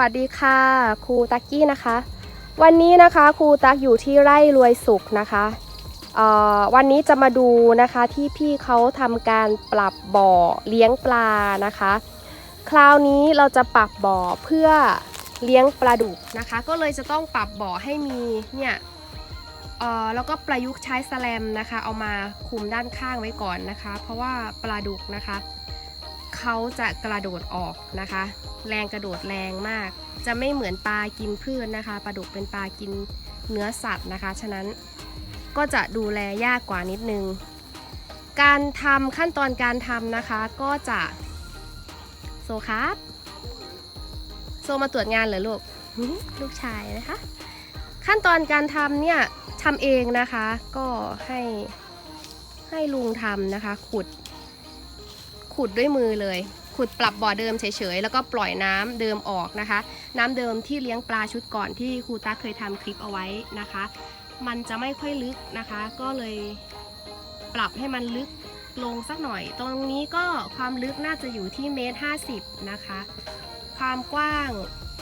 วัสดีค่ะ ครูตักกี้นะคะ วันนี้นะคะครูตักอยู่ที่ไร่รวยสุขนะคะเอ่อวันนี้จะมาดูนะคะที่พี่เขาทำการปรับบ่อเลี้ยงปลานะคะ คราวนี้เราจะปรับบ่อเพื่อเลี้ยงปลาดุกนะคะ ก็เลยจะต้องปรับบ่อให้มีเนี่ยเอ่อแล้วก็ประยุกต์ใช้แสแลมนะคะ เอามาคุมด้านข้างไว้ก่อนนะคะ เพราะว่าปลาดุกนะคะ เขาจะกระโดดออกนะคะ แรงกระโดดแรงมาก จะไม่เหมือนปลากินพืชนะคะปลาดุกเป็นปลากินเนื้อสัตว์นะคะ ฉะนั้นก็จะดูแลยากกว่านิดนึง การทำขั้นตอนการทำนะคะก็จะโซครับโซมาตรวจงานเหรอลูกลูกชายนะคะ ขั้นตอนการทำเนี่ยทำเองนะคะ ก็ให้ให้ลุงทำนะคะ ขุด ขุดด้วยมือเลย ขุดปรับบ่อเดิมเฉยๆ แล้วก็ปล่อยน้ำเดิมออกนะคะ น้ำเดิมที่เลี้ยงปลาชุดก่อนที่ครูตาเคยทำคลิปเอาไว้นะคะ มันจะไม่ค่อยลึกนะคะ ก็เลยปรับให้มันลึกลงสักหน่อย ตรงนี้ก็ความลึกน่าจะอยู่ที่เมตรห้าสิบนะคะ ความกว้าง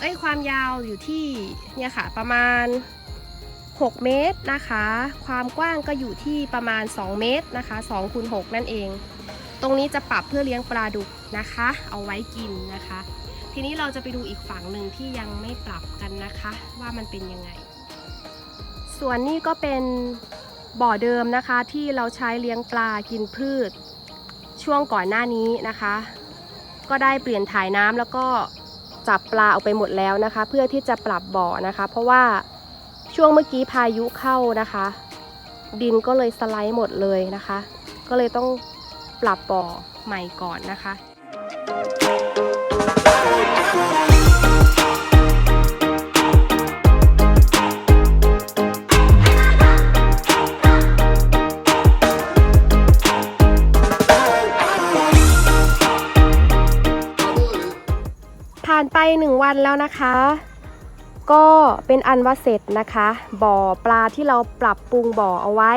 เอ้ย ความยาวอยู่ที่ เนี่ยค่ะ ประมาณ 6 เมตรนะคะ ความกว้างก็อยู่ที่ประมาณ 2 เมตรนะคะ2คูณ6นั่นเอง ตรงนี้จะปรับเพื่อเลี้ยงปลาดุกนะคะ เอาไว้กินนะคะ ทีนี้เราจะไปดูอีกฝั่งหนึ่งที่ยังไม่ปรับกันนะคะ ว่ามันเป็นยังไง ส่วนนี้ก็เป็นบ่อเดิมนะคะที่เราใช้เลี้ยงปลากินพืช ช่วงก่อนหน้านี้นะคะ ก็ได้เปลี่ยนถ่ายน้ำแล้วก็จับปลาออกไปหมดแล้วนะคะ เพื่อที่จะปรับบ่อนะคะ เพราะว่าช่วงเมื่อกี้พายุเข้านะคะ ดินก็เลยสไลด์หมดเลยนะคะ ก็เลยต้อง ปรับบ่อใหม่ก่อนนะคะผ่านไปหนึ่งวันแล้วนะคะ ก็เป็นอันว่าเสร็จนะคะ บ่อปลาที่เราปรับปรุงบ่อเอาไว้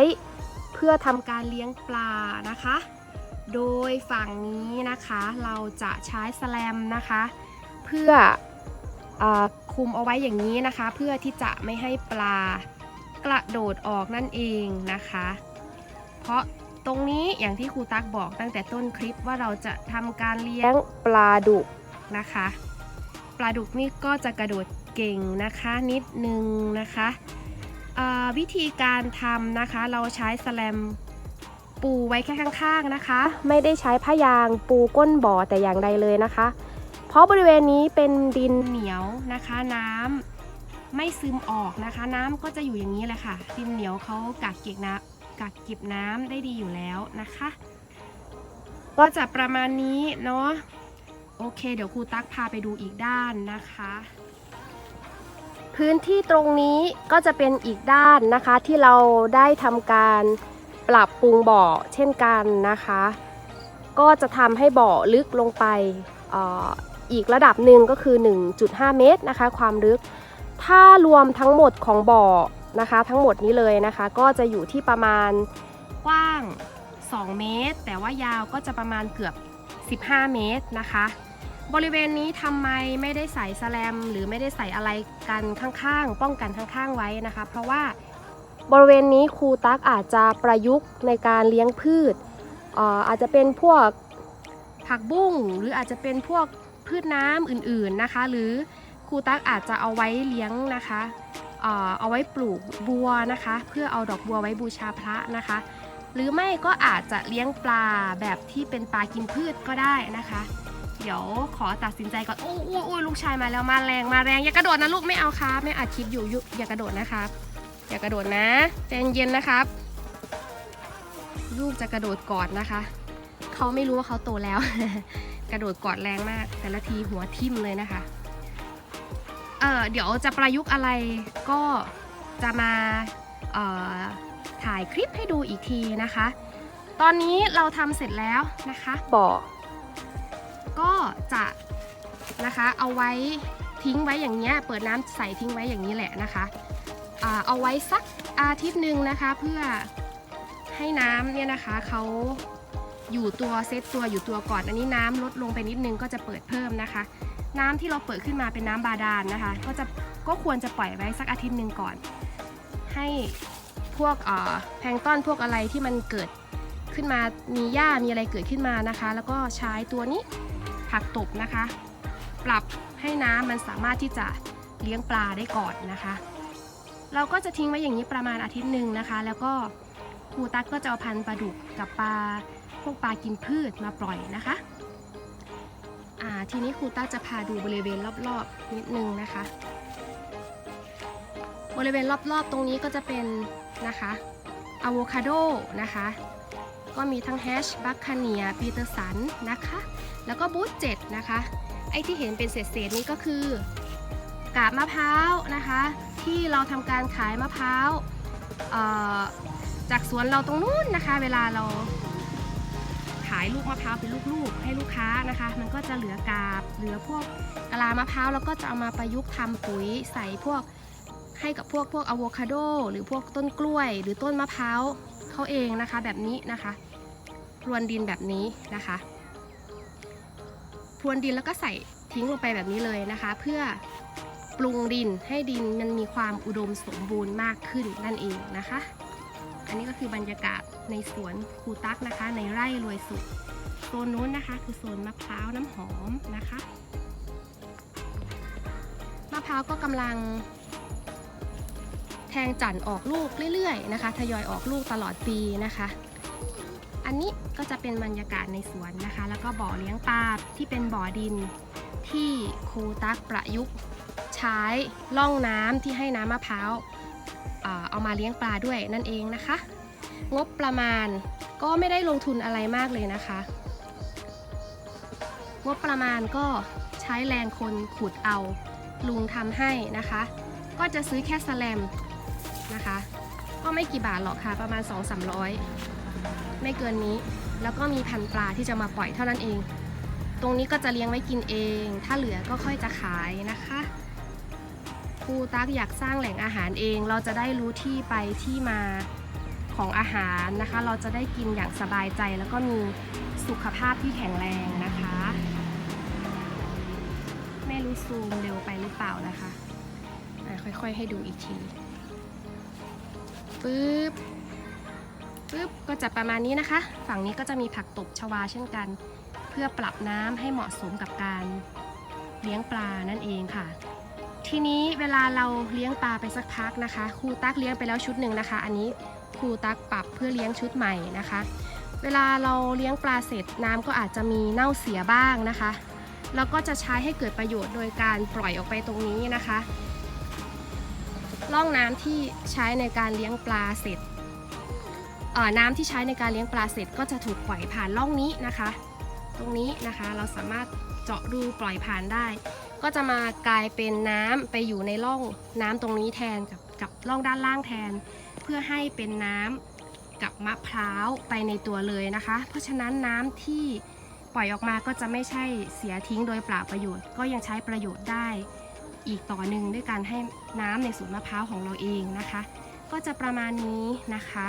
เพื่อทำการเลี้ยงปลานะคะ โดยฝั่งนี้นะคะเราจะใช้แสแลมนะคะ เพื่ออคุมเอาไว้อย่างนี้นะคะ เพื่อที่จะไม่ให้ปลากระโดดออกนั่นเองนะคะ เพราะตรงนี้อย่างที่ครูตักบอกตั้งแต่ต้นคลิปว่าเราจะทำการเลี้ยงปลาดุกนะคะ ปลาดุกนี่ก็จะกระโดดเก่งนะคะนิดนึงนะคะวิธีการทำนะคะเราใช้แสแลม ปูไว้แค่ข้างๆนะคะ ไม่ได้ใช้ผ้ายางปูก้นบ่อแต่อย่างใดเลยนะคะ เพราะบริเวณนี้เป็นดินเหนียวนะคะ น้ำไม่ซึมออกนะคะ น้ำก็จะอยู่อย่างนี้แหละค่ะ ดินเหนียวเขากักเก็บน้ำกักเก็บน้ำได้ดีอยู่แล้วนะคะ ก็จะประมาณนี้เนาะโอเค เดี๋ยวครูตั๊กพาไปดูอีกด้านนะคะ พื้นที่ตรงนี้ก็จะเป็นอีกด้านนะคะที่เราได้ทำการ ปรับปรุงบ่อเช่นกันนะคะ ก็จะทำให้บ่อลึกลงไปออีกระดับหนึ่งก็คือ 1.5 เมตรนะคะ ความลึก ถ้ารวมทั้งหมดของบ่อนะคะ ทั้งหมดนี้เลยนะคะ ก็จะอยู่ที่ประมาณกว้าง 2 เมตร แต่ว่ายาวก็จะประมาณเกือบ 15 เมตรนะคะบริเวณนี้ทำไมไม่ได้ใส่แสแลม หรือไม่ได้ใส่อะไรกันข้างๆ ป้องกันข้างๆไว้นะคะ เพราะว่า บริเวณนี้ครูตักอาจจะประยุกต์ในการเลี้ยงพืชอาจจะเป็นพวกผักบุ้งหรืออาจจะเป็นพวกพืชน้ำอื่นๆนะคะ หรือครูตักอาจจะเอาไว้เลี้ยงนะคะเอาไว้ปลูกบัวนะคะ เพื่อเอาดอกบัวไว้บูชาพระนะคะ หรือไม่ก็อาจจะเลี้ยงปลาแบบที่เป็นปลากินพืชก็ได้นะคะ เดี๋ยวขอตัดสินใจก่อนโอ้ยโอ้ยลูกชายมาแล้วมาแรงมาแรงอย่ากระโดดนะลูกไม่เอาครับไม่อัดคลิปอยู่อย่ากระโดดนะครับ อย่ากระโดดนะใจเย็นๆนะครับ ลูกจะกระโดดกอดนะคะ เขาไม่รู้ว่าเขาโตแล้ว กระโดดกอดแรงมาก แต่ละทีหัวทิ่มเลยนะคะเออเดี๋ยวจะประยุกต์อะไรก็จะมาเอ่อถ่ายคลิปให้ดูอีกทีนะคะ ตอนนี้เราทำเสร็จแล้วนะคะบ่อก็จะนะคะเอาไว้ทิ้งไว้อย่างเงี้ย เปิดน้ำใส่ทิ้งไว้อย่างนี้แหละนะคะอ่า เอาไว้สักอาทิตย์หนึ่งนะคะ เพื่อให้น้ำเนี่ยนะคะเขาอยู่ตัวเซตตัวอยู่ตัวก่อนอันนี้น้ำลดลงไปนิดนึงก็จะเปิดเพิ่มนะคะ น้ำที่เราเปิดขึ้นมาเป็นน้ำบาดาลนะคะ ก็จะก็ควรจะปล่อยไว้สักอาทิตย์หนึ่งก่อน ให้พวกเอ่อแพลงต้อนพวกอะไรที่มันเกิดขึ้นมามีหญ้ามีอะไรเกิดขึ้นมานะคะ แล้วก็ใช้ตัวนี้ผักตบนะคะ ปรับให้น้ำมันสามารถที่จะเลี้ยงปลาได้ก่อนนะคะ เราก็จะทิ้งไว้อย่างนี้ประมาณอาทิตย์หนึ่งนะคะ แล้วก็ครูตั๊กก็จะเอาพันธุ์ปลาดุกกับปลาพวกปลากินพืชมาปล่อยนะคะอ่าทีนี้ครูตั๊กจะพาดูบริเวณรอบๆนิดนึงนะคะ บริเวณรอบๆตรงนี้ก็จะเป็นนะคะอะโวคาโดนะคะ ก็มีทั้งแฮชบัคคาเนียปีเตอร์สันนะคะ แล้วก็บูธเจ็ดนะคะ ไอ้ที่เห็นเป็นเศษๆนี้ก็คือ กาบมะพร้าวนะคะ ที่เราทำการขายมะพร้าวจากสวนเราตรงนู้นนะคะ เวลาเราขายลูกมะพร้าวเป็นลูกๆ ให้ลูกค้านะคะ มันก็จะเหลือกาบเหลือพวกกะลามะพร้าวแล้วก็จะเอามาประยุกต์ทำปุ๋ยใส่พวกให้กับพวกพวกอะโวคาโดหรือพวกต้นกล้วย หรือต้นมะพร้าวเขาเองนะคะ แบบนี้นะคะพรวนดินแบบนี้นะคะพรวนดินแล้วก็ใส่ทิ้งลงไปแบบนี้เลยนะคะ เพื่อ ปรุงดินให้ดินมันมีความอุดมสมบูรณ์มากขึ้นนั่นเองนะคะ อันนี้ก็คือบรรยากาศในสวนครูตักนะคะ ในไร่รวยสุขโซนนู้นนะคะ คือโซนมะพร้าวน้ำหอมนะคะมะพร้าวก็กำลัง แทงจันทร์ออกลูกเรื่อยๆนะคะ ทยอยออกลูกตลอดปีนะคะอันนี้ก็จะเป็นบรรยากาศในสวนนะคะ แล้วก็บ่อเลี้ยงปลาที่เป็นบ่อดินที่ครูตักประยุกต์ ใช้ล่องน้ำที่ให้น้ำมะพร้าวเอามาเลี้ยงปลาด้วยนั่นเองนะคะ งบประมาณก็ไม่ได้ลงทุนอะไรมากเลยนะคะ งบประมาณก็ใช้แรงคนขุดเอาลุงทำให้นะคะ ก็จะซื้อแค่สแลมนะคะ ก็ไม่กี่บาทหรอกค่ะประมาณ 2 3 0 0 ไม่เกินนี้แล้วก็มีพันปลาที่จะมาปล่อยเท่านั้นเอง ตรงนี้ก็จะเลี้ยงไว้กินเอง ถ้าเหลือก็ค่อยจะขายนะคะ ครูตักอยากสร้างแหล่งอาหารเอง เราจะได้รู้ที่ไปที่มาของอาหารนะคะ เราจะได้กินอย่างสบายใจ แล้วก็มีสุขภาพที่แข็งแรงนะคะไม่รู้ซูมเร็วไปหรือเปล่านะคะค่อยๆให้ดูอีกทีปึ๊บปึ๊บก็จะประมาณนี้นะคะ ฝั่งนี้ก็จะมีผักตบชวาเช่นกัน เพื่อปรับน้ำให้เหมาะสมกับการเลี้ยงปลานั่นเองค่ะ ทีนี้เวลาเราเลี้ยงปลาไปสักพักนะคะครูตักเลี้ยงไปแล้วชุดหนึ่งนะคะ อันนี้ครูตักปรับเพื่อเลี้ยงชุดใหม่นะคะ เวลาเราเลี้ยงปลาเสร็จน้ำก็อาจจะมีเน่าเสียบ้างนะคะแล้วก็จะใช้ให้เกิดประโยชน์โดยการปล่อยออกไปตรงนี้นะคะร่องน้ำที่ใช้ในการเลี้ยงปลาเสร็จน้ำที่ใช้ในการเลี้ยงปลาเสร็จก็จะถูกปล่อยผ่านร่องนี้นะคะ ตรงนี้นะคะเราสามารถเจาะรูปล่อยผ่านได้ ก็จะมากลายเป็นน้ำไปอยู่ในร่องน้ำตรงนี้แทนกับกับร่องด้านล่างแทน เพื่อให้เป็นน้ำกับมะพร้าวไปในตัวเลยนะคะ เพราะฉะนั้นน้ำที่ปล่อยออกมาก็จะไม่ใช่เสียทิ้งโดยเปล่าประโยชน์ ก็ยังใช้ประโยชน์ได้อีกต่อหนึ่งด้วยการให้น้ำในสวนมะพร้าวของเราเองนะคะ ก็จะประมาณนี้นะคะ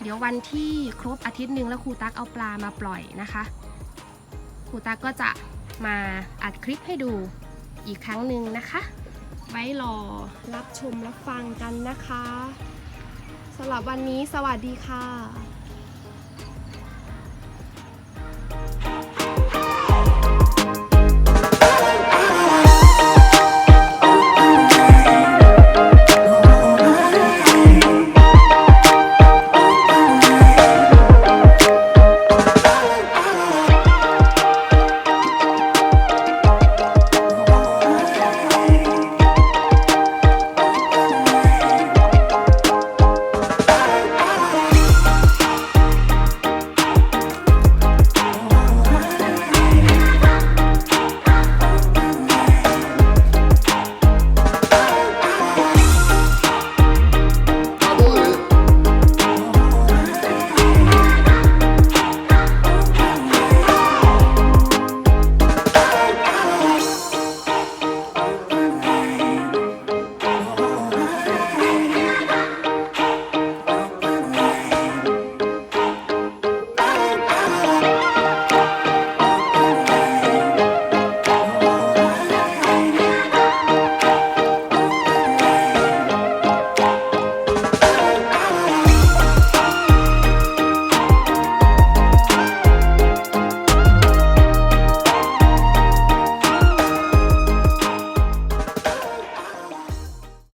เดี๋ยววันที่ครบอาทิตย์หนึ่งแล้วครูตักเอาปลามาปล่อยนะคะครูตักก็จะมาอัดคลิปให้ดู อีกครั้งหนึ่งนะคะ ไว้รอรับชมรับฟังกันนะคะสำหรับวันนี้สวัสดีค่ะ